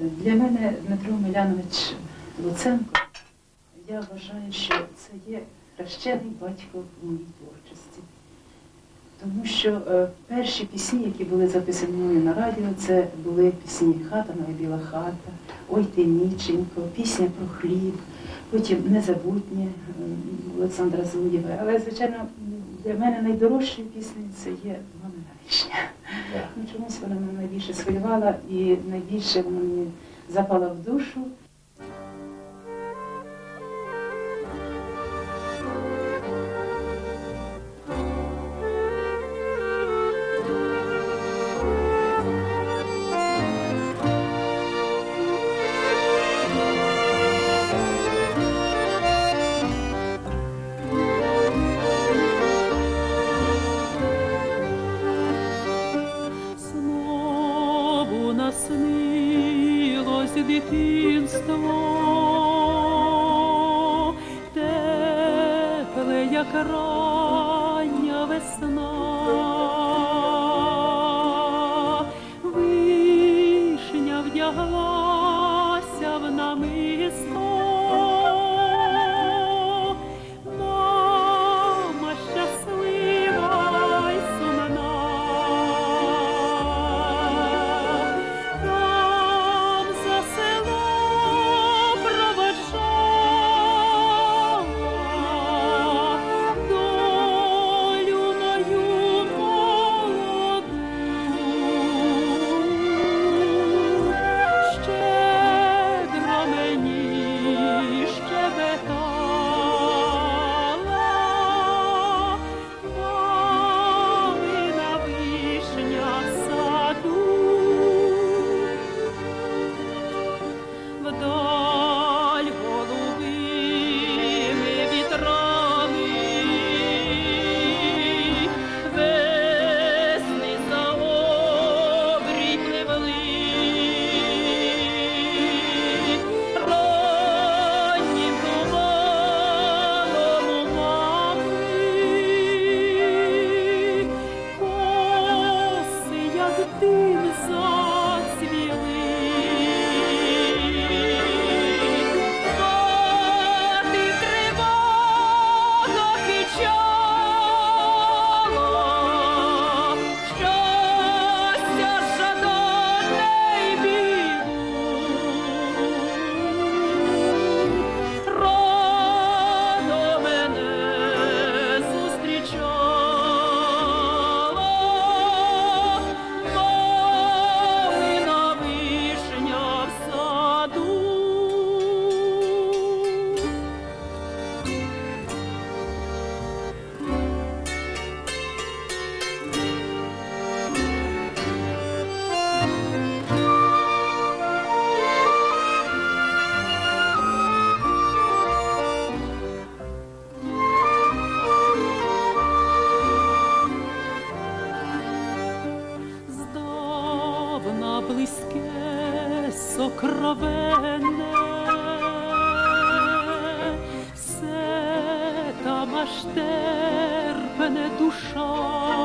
Для мене Дмитро Милянович Луценко, я вважаю, що це є хрещений батько у моїй творчості. Тому що е, перші пісні, які були записані мною на радіо, це були пісні Хата моя біла хата, Ой ти ніченько, пісня про хліб, потім Незабутнє Олександра Зуєва. Але, звичайно, для мене найдорожчою піснею це є Мамина вишня. Ну, чомусь вона мене найбільше схвилювала і найбільше мені запала в душу. Дитинство, тепле, як рання близьке, сокровенне, все там аж терпне душа.